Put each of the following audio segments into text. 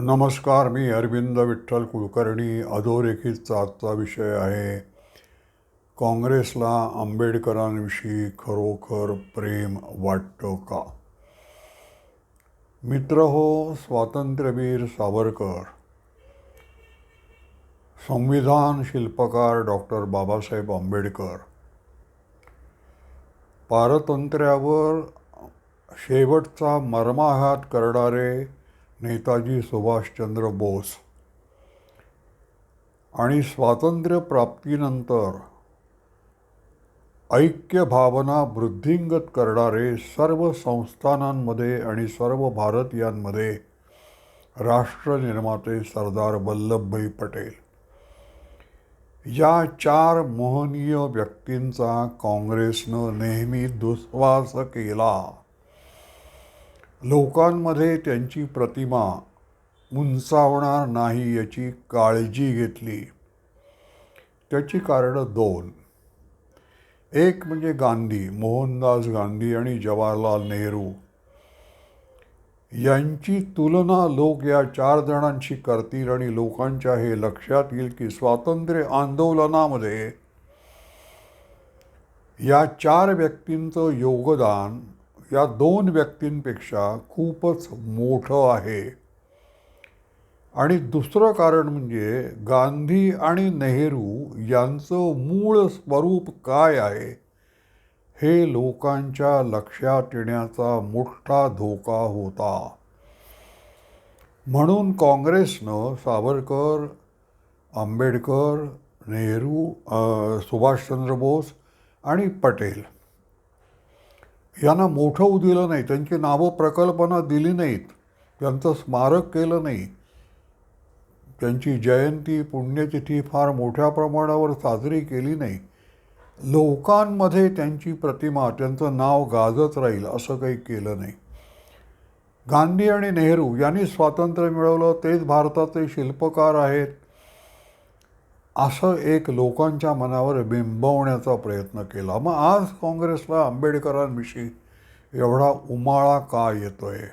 नमस्कार मी अरविंद विठ्ठल कुलकर्णी अधोरेखितचा आजचा विषय आहे. काँग्रेसला आंबेडकरांविषयी खरोखर प्रेम वाटतं का? मित्र हो स्वातंत्र्यवीर सावरकर. संविधान शिल्पकार डॉक्टर बाबासाहेब आंबेडकर. पारतंत्र्यावर शेवटचा मर्माघात करणारे नेताजी सुभाषचंद्र बोस. आणि स्वातंत्र्यप्राप्तीनंतर ऐक्य भावना वृद्धिंगत करणारे सर्व संस्थानांमध्ये आणि सर्व भारतीयांमध्ये राष्ट्रनिर्माते सरदार वल्लभभाई पटेल. या चार मोहनीय व्यक्तींचा काँग्रेसनं नेहमी दुस्वास केला. लोकांमध्ये त्यांची प्रतिमा उंचावणार नाही याची काळजी घेतली. त्याची कारणं दोन. एक म्हणजे गांधी मोहनदास गांधी आणि जवाहरलाल नेहरू. यांची तुलना लोक या चार जणांशी करतील आणि लोकांच्या हे लक्षात येईल की स्वातंत्र्य आंदोलनामध्ये या चार व्यक्तींचं योगदान या दोन व्यक्तींपेक्षा खूपच मोठं आहे. आणि दुसरं कारण म्हणजे गांधी आणि नेहरू यांचं मूळ स्वरूप काय आहे? हे लोकांच्या लक्षात येण्याचा मोठा धोका होता. म्हणून काँग्रेसनं सावरकर आंबेडकर नेहरू सुभाषचंद्र बोस आणि पटेल यांना मोठं होऊ दिलं नाही त्यांची नावं प्रकल्पना दिली नाहीत त्यांचं स्मारक केलं नाही. त्यांची जयंती पुण्यतिथी फार मोठ्या प्रमाणावर साजरी केली नाही. लोकांमध्ये त्यांची प्रतिमा त्यांचं नाव गाजत राहील असं काही केलं नाही. गांधी आणि नेहरू यांनी स्वातंत्र्य मिळवलं तेच भारताचे शिल्पकार आहेत. असं एक लोकांच्या मनावर बिंबवण्याचा प्रयत्न केला. मग आज काँग्रेसला आंबेडकरांविषयी एवढा उमाळा का येतो आहे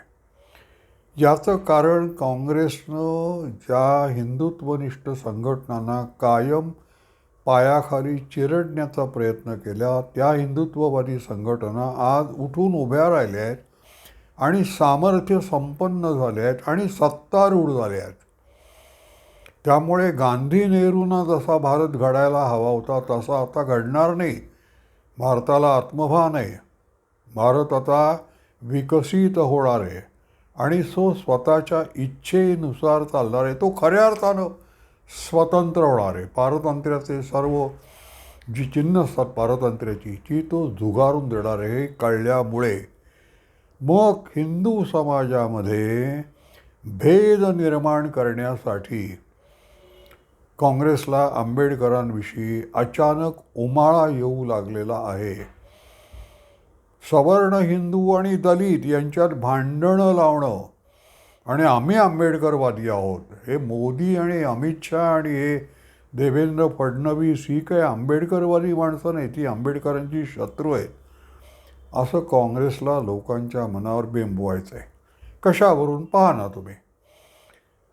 याचं कारण काँग्रेसनं ज्या हिंदुत्वनिष्ठ संघटनांना कायम पायाखाली चिरडण्याचा प्रयत्न केला त्या हिंदुत्ववादी संघटना आज उठून उभ्या राहिल्या आहेत आणि सामर्थ्य संपन्न झाले आहेत आणि सत्तारूढ झाले आहेत. त्यामुळे गांधी नेहरूंना जसा भारत घडायला हवा होता तसा आता घडणार नाही. भारताला आत्मभान आहे. भारत आता विकसित होणार आहे. आणि सो स्वतःच्या इच्छेनुसार चालणार आहे. तो खऱ्या अर्थानं स्वतंत्र होणार आहे. पारतंत्र्याचे सर्व जी चिन्ह असतात पारतंत्र्याची ती तो झुगारून देणार आहे कळल्यामुळे. मग हिंदू समाजामध्ये भेद निर्माण करण्यासाठी काँग्रेसला आंबेडकरांविषयी अचानक उमाळा येऊ लागलेला आहे. सवर्ण हिंदू आणि दलित यांच्यात भांडणं लावणं आणि आम्ही आंबेडकरवादी आहोत हे मोदी आणि अमित शहा आणि हे देवेंद्र फडणवीस ही काही आंबेडकरवादी माणसं नाही ती आंबेडकरांची शत्रू आहेत. असं काँग्रेसला लोकांच्या मनावर बिंबवायचं आहे कशावरून? पहा ना तुम्ही.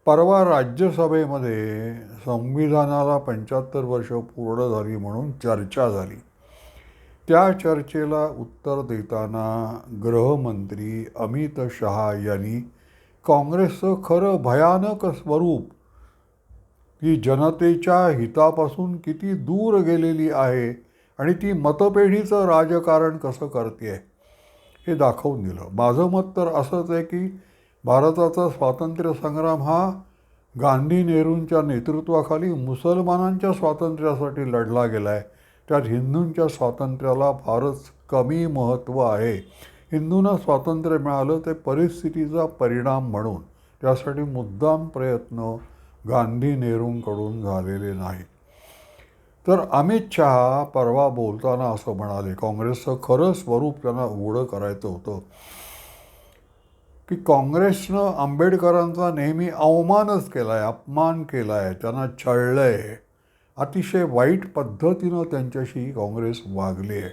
परवा राज्यसभेमध्ये संविधानाला पंच्याहत्तर वर्ष पूर्ण झाली म्हणून चर्चा झाली. त्या चर्चेला उत्तर देताना गृहमंत्री अमित शहा यांनी काँग्रेसचं खरं भयानक स्वरूप की जनतेच्या हितापासून किती दूर गेलेली आहे आणि ती मतपेढीचं राजकारण कसं करते हे दाखवून दिलं. माझं मत तर असंच आहे की भारताचा स्वातंत्र्य संग्राम हा गांधी नेहरूंच्या नेतृत्वाखाली मुसलमानांच्या स्वातंत्र्यासाठी लढला गेला आहे त्यात हिंदूंच्या स्वातंत्र्याला फारच कमी महत्त्व आहे. हिंदूंना स्वातंत्र्य मिळालं ते परिस्थितीचा परिणाम म्हणून. त्यासाठी मुद्दाम प्रयत्न गांधी नेहरूंकडून झालेले नाही. तर अमित शहा परवा बोलताना असं म्हणाले काँग्रेसचं खरं स्वरूप त्यांना उघडं करायचं होतं. की काँग्रेसनं आंबेडकरांचा नेहमी अवमानच केला आहे अपमान केला आहे त्यांना छळलं आहे अतिशय वाईट पद्धतीनं त्यांच्याशी काँग्रेस वागली आहे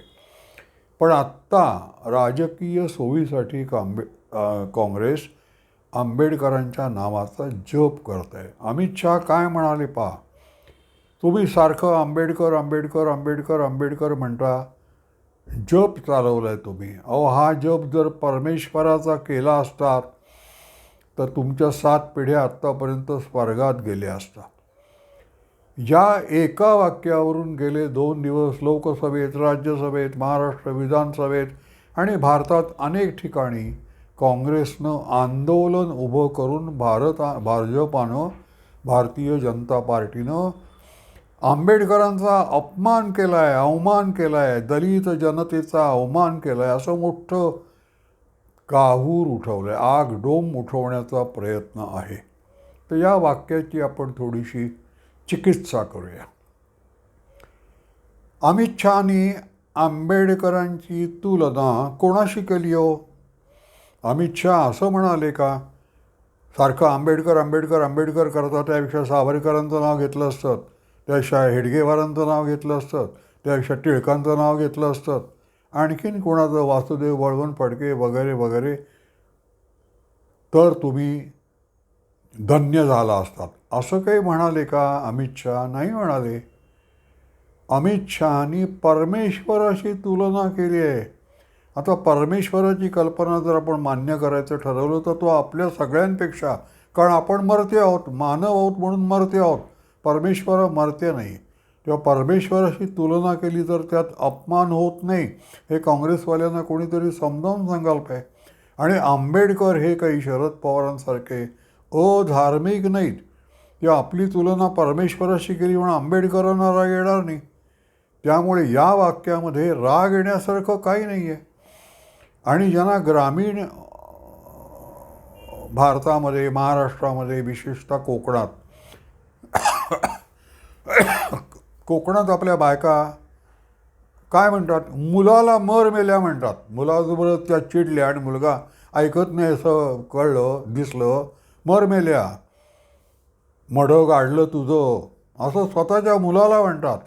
पण आत्ता राजकीय सोयीसाठी कांबे काँग्रेस आंबेडकरांच्या नावाचा जप करत आहे अमित शहा काय म्हणाले पहा? तुम्ही सारखं आंबेडकर आंबेडकर आंबेडकर आंबेडकर म्हणता जप चालवला आहे तुम्ही. अहो हा जप जर परमेश्वराचा केला असता तर तुमच्या सात पिढ्या आत्तापर्यंत स्वर्गात गेल्या असतात या एका वाक्यावरून गेले दोन दिवस लोकसभेत राज्यसभेत महाराष्ट्र विधानसभेत आणि भारतात अनेक ठिकाणी काँग्रेसनं आंदोलन उभं करून भारत भाजपानं भारतीय जनता पार्टीनं आंबेडकरांचा अपमान केला आहे अवमान केला आहे दलित जनतेचा अवमान केला आहे असं मोठं काहूर उठवलं आहे आग डोम उठवण्याचा प्रयत्न आहे. तर या वाक्याची आपण थोडीशी चिकित्सा करूया. अमित शहानी आंबेडकरांची तुलना कोणाशी केली हो? अमित शहा असं म्हणाले का? सारखं आंबेडकर आंबेडकर आंबेडकर करता त्यापेक्षा सावरकरांचं नाव घेतलं असतं. त्यापेक्षा हेडगेवारांचं नाव घेतलं असतं त्यापेक्षा टिळकांचं नाव घेतलं असतं. आणखीन कोणाचं? वासुदेव बळवंत फडके वगैरे वगैरे. तर तुम्ही धन्य झाला असतात. असं काही म्हणाले का? अमित शहा? नाही म्हणाले. अमित शहानी परमेश्वराशी तुलना केली आहे. आता परमेश्वराची कल्पना जर आपण मान्य करायचं ठरवलं तर तो आपल्या सगळ्यांपेक्षा कारण आपण मरते आहोत मानव आहोत म्हणून मरते आहोत. परमेश्वर मरते नाही. तेव्हा परमेश्वराशी तुलना केली तर त्यात अपमान होत नाही. हे काँग्रेसवाल्यांना कोणीतरी समजावून सांगाल काय? आणि आंबेडकर हे काही शरद पवारांसारखे अधार्मिक नाहीत. की आपली तुलना परमेश्वराशी केली म्हणून आंबेडकरांना राग येणार नाही. त्यामुळे या वाक्यामध्ये राग येण्यासारखं काही नाही आहे आणि ज्यांना ग्रामीण भारतामध्ये महाराष्ट्रामध्ये विशेषतः कोकणात कोकणात आपल्या बायका काय म्हणतात? मुलाला मर मेल्या म्हणतात. मुलाबरोबर त्या चिडल्या आणि मुलगा ऐकत नाही असं कळलं दिसलं मर मेल्या. मढं गाडलं तुझं. असं स्वतःच्या मुलाला म्हणतात.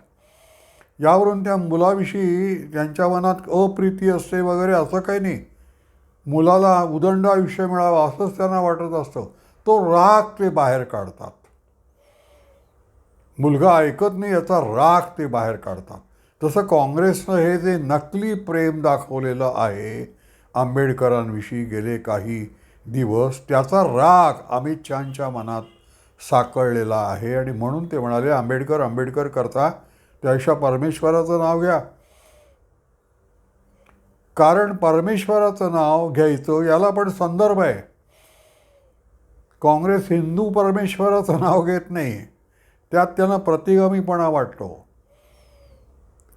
यावरून त्या मुलाविषयी त्यांच्या मनात अप्रिती असते वगैरे असं काही नाही. मुलाला उदंड आयुष्य मिळावं असंच त्यांना वाटत असतं. तो राग ते बाहेर काढतात. मुलगा ऐकत नाही याचा राग ते बाहेर काढतात. तसं काँग्रेसनं हे जे नकली प्रेम दाखवलेलं आहे आंबेडकरांविषयी गेले काही दिवस त्याचा राग अमित शहाच्या मनात साकळलेला आहे. आणि म्हणून ते म्हणाले आंबेडकर आंबेडकर करता त्यापेक्षा परमेश्वराचं नाव घ्या. कारण परमेश्वराचं नाव घ्यायचं याला पण संदर्भ आहे. काँग्रेस हिंदू परमेश्वराचं नाव घेत नाही. त्यात त्यांना प्रतिगामीपणा वाटतो.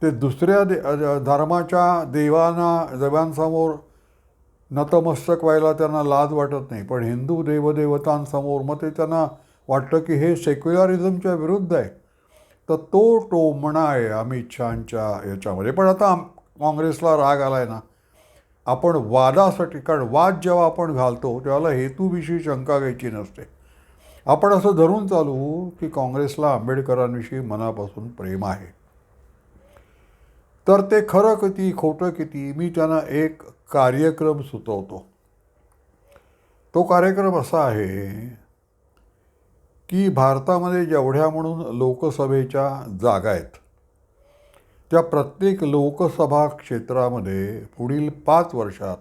ते दुसऱ्या दे धर्माच्या देवांना देवांसमोर नतमस्तक व्हायला त्यांना लाज वाटत नाही. पण हिंदू देवदेवतांसमोर मग ते त्यांना वाटतं की हे सेक्युलरिझमच्या विरुद्ध आहे. तर तो टोमणा आहे अमित शहाच्या याच्यामध्ये. पण आता काँग्रेसला राग आला आहे ना. आपण वादासाठी कारण वाद जेव्हा आपण घालतो तेव्हा हेतूविषयी शंका घ्यायची नसते. आपण असं धरून चालू की काँग्रेसला आंबेडकरांविषयी मनापासून प्रेम आहे. तर ते खरं किती खोटं किती मी त्यांना एक कार्यक्रम सुचवतो. तो कार्यक्रम असा आहे की भारतामध्ये जेवढ्या म्हणून लोकसभेच्या जागा आहेत त्या प्रत्येक लोकसभा क्षेत्रामध्ये पुढील पाच वर्षात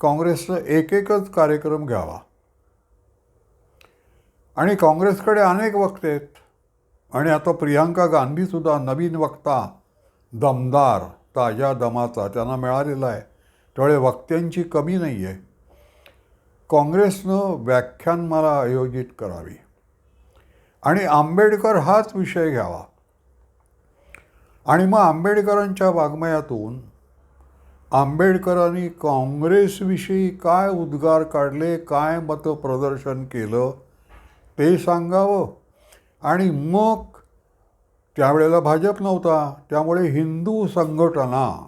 काँग्रेसनं एक एकच कार्यक्रम घ्यावा. आणि काँग्रेसकडे अनेक वक्ते आहेत. आणि आता प्रियांका गांधीसुद्धा नवीन वक्ता दमदार ताज्या दमाचा त्यांना मिळालेला आहे. त्यामुळे वक्त्यांची कमी नाही आहे काँग्रेसनं व्याख्यानमाला आयोजित करावी. आणि आंबेडकर हाच विषय घ्यावा. आणि मग आंबेडकरांच्या वाङ्मयातून आंबेडकरांनी काँग्रेसविषयी काय उद्गार काढले काय मतप्रदर्शन केलं ते सांगावं. आणि मग त्यावेळेला भाजप नव्हता. त्यामुळे हिंदू संघटना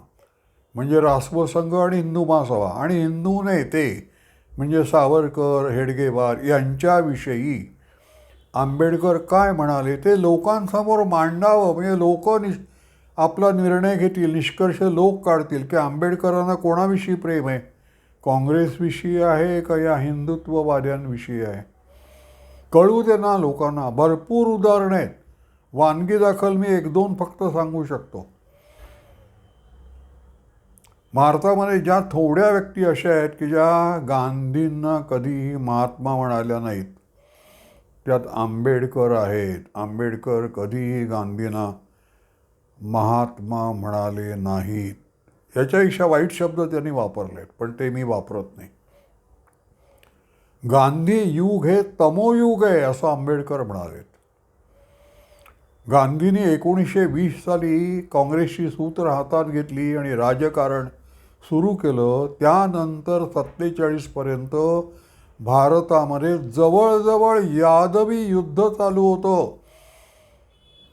म्हणजे राष्ट्र संघ आणि हिंदू महासभा आणि हिंदू नेते म्हणजे सावरकर हेडगेवार यांच्याविषयी आंबेडकर काय म्हणाले ते लोकांसमोर मांडावं. म्हणजे लोक निश आपला निर्णय घेतील निष्कर्ष लोक काढतील की आंबेडकरांना कोणाविषयी प्रेम आहे? काँग्रेसविषयी आहे का या हिंदुत्ववाद्यांविषयी आहे? कळू दे ना लोकांना. भरपूर उदाहरणं आहेत. वानगी दाखल मी एक दोन फक्त सांगू शकतो. भारतामध्ये ज्या थोड्या व्यक्ती अशा आहेत की ज्या गांधींना कधीही महात्मा म्हणाल्या नाहीत. त्यात आंबेडकर आहेत. आंबेडकर कधीही गांधींना महात्मा म्हणाले नाहीत. याच्यापेक्षा वाईट शब्द त्यांनी वापरले पण ते मी वापरत नाही. गांधी युग हे तमोयुग आहे असं आंबेडकर म्हणाले गांधींनी एकोणीसशे वीस साली काँग्रेसची सूत्र हातात घेतली आणि राजकारण सुरू केलं. त्यानंतर सत्तेचाळीसपर्यंत भारतामध्ये जवळजवळ यादवी युद्ध चालू होतं.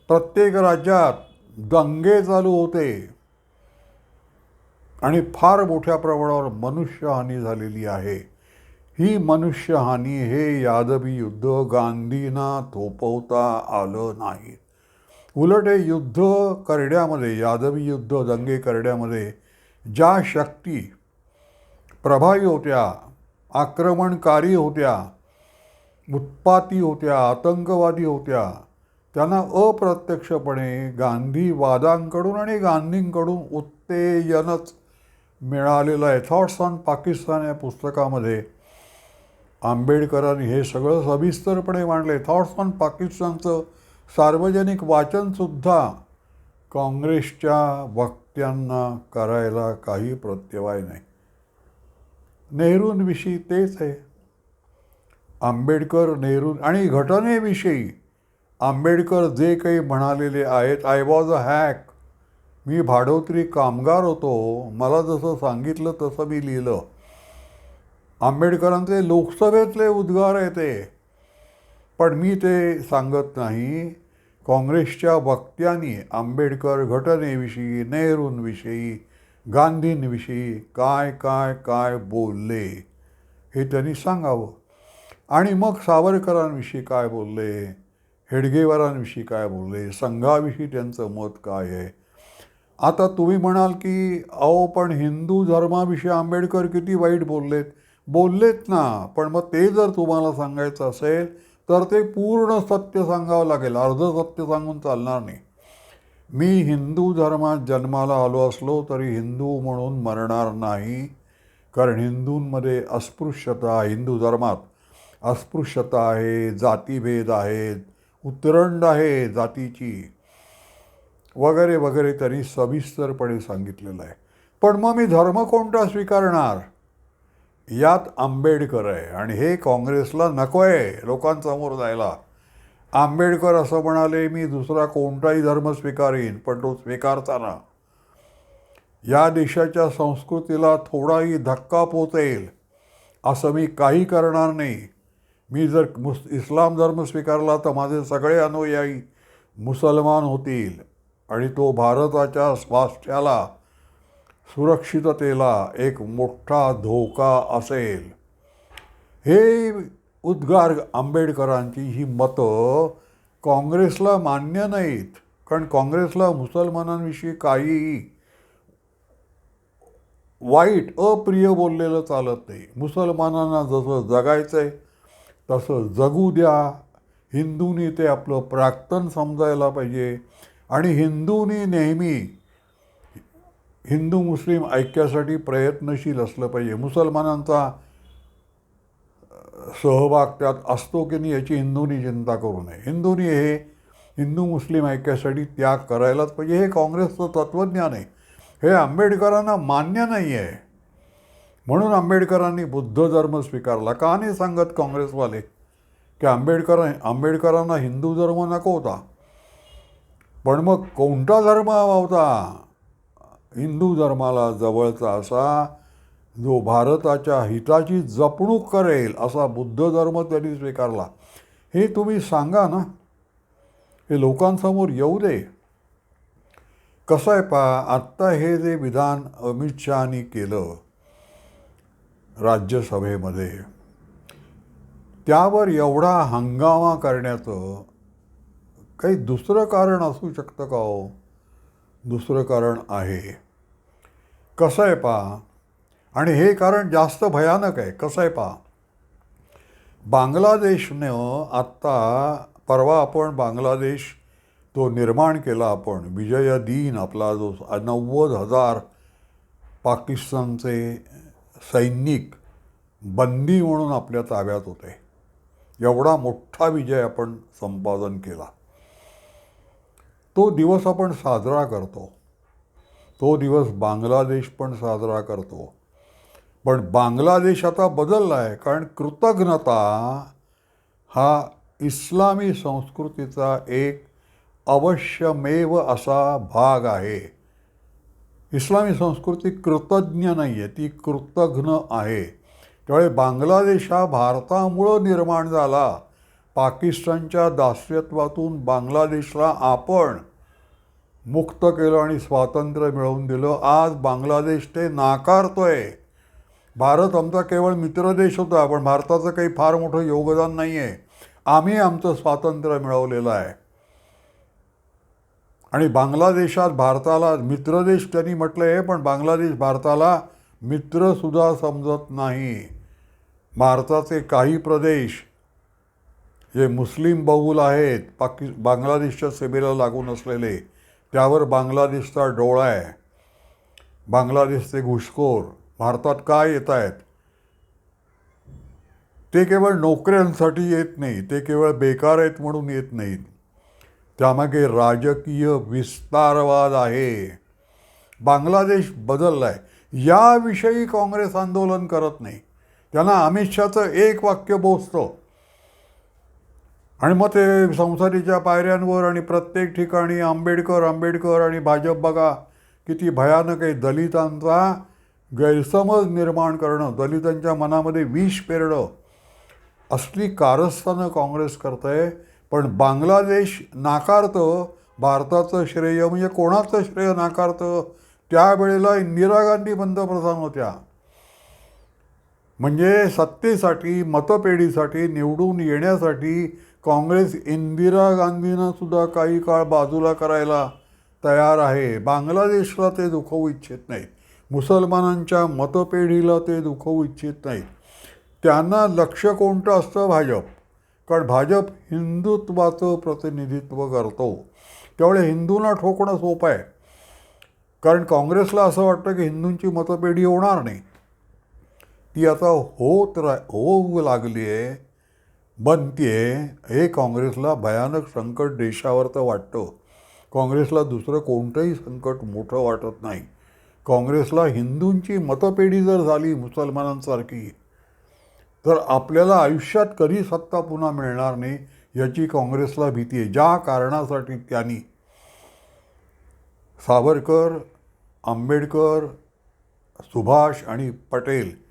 प्रत्येक राज्यात दंगे चालू होते. आणि फार मोठ्या प्रमाणावर मनुष्यहानी झालेली आहे. ही मनुष्यहानी हे यादवी युद्ध गांधींना थोपवता आलं नाही. उलट हे युद्ध करड्यामध्ये यादवी युद्ध दंगे करड्यामध्ये ज्या शक्ती प्रभावी होत्या आक्रमणकारी होत्या उत्पाती होत्या आतंकवादी होत्या त्यांना अप्रत्यक्षपणे गांधीवादांकडून आणि गांधींकडून उत्तेजनच मिळालेलं आहे. थॉट्स ऑन पाकिस्तान या पुस्तकामध्ये आंबेडकरांनी हे सगळं सविस्तरपणे मांडले. थॉट्स ऑन पाकिस्तानचं सार्वजनिक वाचनसुद्धा काँग्रेसच्या वक्त्यांना करायला काही प्रत्यवाय नाही. नेहरूंविषयी तेच आहे. आंबेडकर नेहरू आणि घटनेविषयी आंबेडकर जे काही म्हणालेले आहेत आय वॉज अ हॅक मी भाडोत्री कामगार होतो. मला जसं सांगितलं तसं मी लिहिलं. आंबेडकरांचे लोकसभेतले उद्गार आहे ते. पण मी ते सांगत नाही. काँग्रेसच्या वक्त्यांनी आंबेडकर घटनेविषयी नेहरूंविषयी गांधींविषयी काय काय काय बोलले हे त्यांनी सांगावं. आणि मग सावरकरांविषयी काय बोलले? हेडगेवारांविषयी काय बोलले? संघाविषयी त्यांचं मत काय आहे? आता तुम्ही म्हणाल की अहो पण हिंदू धर्माविषयी आंबेडकर किती वाईट बोललेत. बोललेत ना पण मग ते जर तुम्हाला सांगायचं असेल तर ते पूर्ण सत्य सांगावं लागेल. अर्ध सत्य सांगून चालणार नाही. मी हिंदू धर्मात जन्माला आलो असलो तरी हिंदू म्हणून मरणार नाही. कारण हिंदूंमध्ये अस्पृश्यता हिंदू धर्मात अस्पृश्यता आहे जातीभेद आहेत उतरंड आहे जातीची वगैरे वगैरे त्यांनी सविस्तरपणे सांगितलेलं आहे. पण मग मी धर्म कोणता स्वीकारणार? यात आंबेडकर आहे. आणि हे काँग्रेसला नको आहे लोकांसमोर जायला. आंबेडकर असं म्हणाले मी दुसरा कोणताही धर्म स्वीकारीन पण तो स्वीकारताना या देशाच्या संस्कृतीला थोडाही धक्का पोचेल असं मी काही करणार नाही. मी जर मुस इस्लाम धर्म स्वीकारला तर माझे सगळे अनुयायी मुसलमान होतील. आणि तो भारताच्या स्वास्थ्याला सुरक्षिततेला एक मोठा धोका असेल. हे उद्गार आंबेडकरांची ही मतं काँग्रेसला मान्य नाहीत. कारण काँग्रेसला मुसलमानांविषयी काही वाईट अप्रिय बोललेलं चालत नाही. मुसलमानांना जसं जगायचं आहे तसं जगू द्या. हिंदूंनी ते आपलं प्राक्तन समजायला पाहिजे. आणि हिंदूंनी नेहमी हिंदू मुस्लिम ऐक्यासाठी प्रयत्नशील असलं पाहिजे. मुसलमानांचा सहभाग त्यात असतो की नाही याची हिंदूंनी चिंता करू नये. हिंदूंनी हे हिंदू मुस्लिम ऐक्यासाठी त्याग करायलाच पाहिजे. हे काँग्रेसचं तत्त्वज्ञान आहे. हे आंबेडकरांना मान्य नाही आहे. म्हणून आंबेडकरांनी बुद्ध धर्म स्वीकारला. का नाही सांगत काँग्रेसवाले? की आंबेडकर आंबेडकरांना हिंदू धर्म नको होता पण मग कोणता धर्म हवा होता हिंदू धर्माला जवळचा असा जो भारताच्या हिताची जपणूक करेल असा बुद्ध धर्म त्यांनी स्वीकारला. हे तुम्ही सांगा ना. हे लोकांसमोर येऊ दे. कसं आहे पा आत्ता हे जे विधान अमित शहानी केलं राज्यसभेमध्ये त्यावर एवढा हंगामा करण्याचं काही दुसरं कारण असू शकतं का हो? दुसरं कारण आहे. कसं आहे पा आणि हे कारण जास्त भयानक आहे. कसं आहे पहा. बांगलादेशनं आत्ता परवा आपण बांगलादेश तो निर्माण केला आपण. विजय दिन आपला जो नव्वद हजार पाकिस्तानचे सैनिक बंदी म्हणून आपल्या ताब्यात होते. एवढा मोठा विजय आपण संपादन केला. तो दिवस आपण साजरा करतो. तो दिवस बांगलादेश पण साजरा करतो. पण बांगलादेश आता बदलला आहे कारण कृतज्ञता हा इस्लामी संस्कृतीचा एक अवश्यमेव असा भाग आहे. इस्लामी संस्कृती कृतज्ञ नाही आहे ती कृतघ्न आहे. त्यामुळे बांगलादेश हा भारतामुळं निर्माण झाला. पाकिस्तानच्या दास्यत्वातून बांगलादेशला आपण मुक्त केलं आणि स्वातंत्र्य मिळवून दिलं. आज बांगलादेश ते नाकारतोय. भारत आमचा केवळ मित्रदेश होता पण भारताचं काही फार मोठं योगदान नाही आहे आम्ही आमचं स्वातंत्र्य मिळवलेलं आहे. आणि बांगलादेशात भारताला मित्रदेश त्यांनी म्हटलं आहे पण बांगलादेश भारताला मित्रसुद्धा समजत नाही. भारताचे काही प्रदेश जे मुस्लिम बहुल आहेत पाकि बांगलादेशच्या सीमेला लागून असलेले त्यावर बांगलादेशचा डोळा आहे. बांगलादेशचे घुसखोर भारतात काय येत आहेत? ते केवळ नोकऱ्यांसाठी येत नाही ते केवळ बेकार आहेत म्हणून येत नाहीत. त्यामागे राजकीय विस्तारवाद आहे. बांगलादेश बदलला आहे याविषयी काँग्रेस आंदोलन करत नाही. त्यांना अमित शहाचं एक वाक्य बोचतं. आणि मग ते संसदेच्या पायऱ्यांवर आणि प्रत्येक ठिकाणी आंबेडकर आंबेडकर आणि भाजप बघा किती भयानक आहे. दलितांचा गैरसमज निर्माण करणं दलितांच्या मनामध्ये विष पेरणं असली कारस्थानं काँग्रेस करतंय आहे पण बांगलादेश नाकारतं भारताचं श्रेय म्हणजे कोणाचं श्रेय नाकारतं? त्यावेळेला इंदिरा गांधी पंतप्रधान होत्या. म्हणजे सत्तेसाठी मतपेढीसाठी निवडून येण्यासाठी काँग्रेस इंदिरा गांधींना सुद्धा काही काळ बाजूला करायला तयार आहे. बांगलादेशला ते दुखवू इच्छित नाहीत. मुसलमानांच्या मतपेढीला ते दुखवू इच्छित नाहीत. त्यांना लक्ष कोणतं असतं? भाजप. कारण भाजप हिंदुत्वाचं प्रतिनिधित्व करतो. त्यामुळे हिंदूंना ठोकणं सोपं आहे. कारण काँग्रेसला असं वाटतं की हिंदूंची मतपेढी होणार नाही. ती आता होत रा होऊ लागली आहे. बनते आहे हे काँग्रेसला भयानक संकट देशावर तर वाटतं. काँग्रेसला दुसरं कोणतंही संकट मोठं वाटत नाही. काँग्रेसला हिंदूंची मतपेढी जर झाली मुसलमानांसारखी तर आपल्याला आयुष्यात कधी सत्ता पुन्हा मिळणार नाही याची काँग्रेसला भीती आहे. ज्या कारणासाठी त्यांनी सावरकर आंबेडकर सुभाष आणि पटेल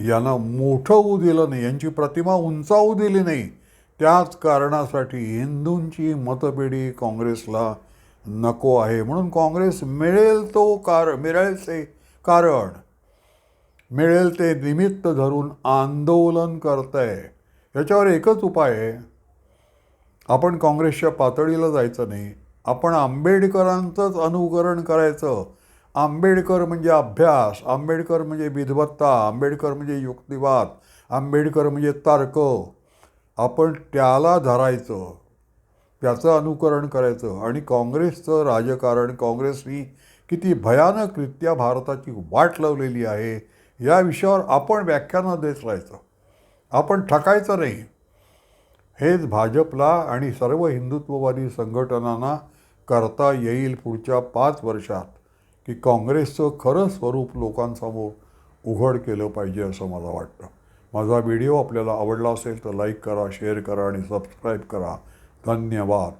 यांना मोठं होऊ दिलं नाही यांची प्रतिमा उंचावू दिली नाही. त्याच कारणासाठी हिंदूंची मतपेढी काँग्रेसला नको आहे. म्हणून काँग्रेस मिळेल तो कार मिळेल ते कारण. मिळेल ते निमित्त धरून आंदोलन करत आहे याच्यावर एकच उपाय आहे. आपण काँग्रेसच्या पातळीला जायचं नाही. आपण आंबेडकरांचंच अनुकरण करायचं. आंबेडकर म्हणजे अभ्यास आंबेडकर म्हणजे विधवत्ता आंबेडकर म्हणजे युक्तिवाद आंबेडकर म्हणजे तर्क. आपण त्याला धरायचं त्याचं अनुकरण करायचं आणि काँग्रेसचं राजकारण काँग्रेसनी किती भयानकरित्या भारताची वाट लावलेली आहे या विषयावर आपण व्याख्यानं देत राहायचं. आपण ठकायचं नाही. हेच भाजपला आणि सर्व हिंदुत्ववादी संघटनांना करता येईल पुढच्या पाच वर्षात. की काँग्रेसचं खरं स्वरूप लोकांसमोर उघड केलं पाहिजे असं मला वाटतं. माझा व्हिडिओ आपल्याला आवडला असेल तर लाईक करा शेअर करा आणि सबस्क्राईब करा. धन्यवाद.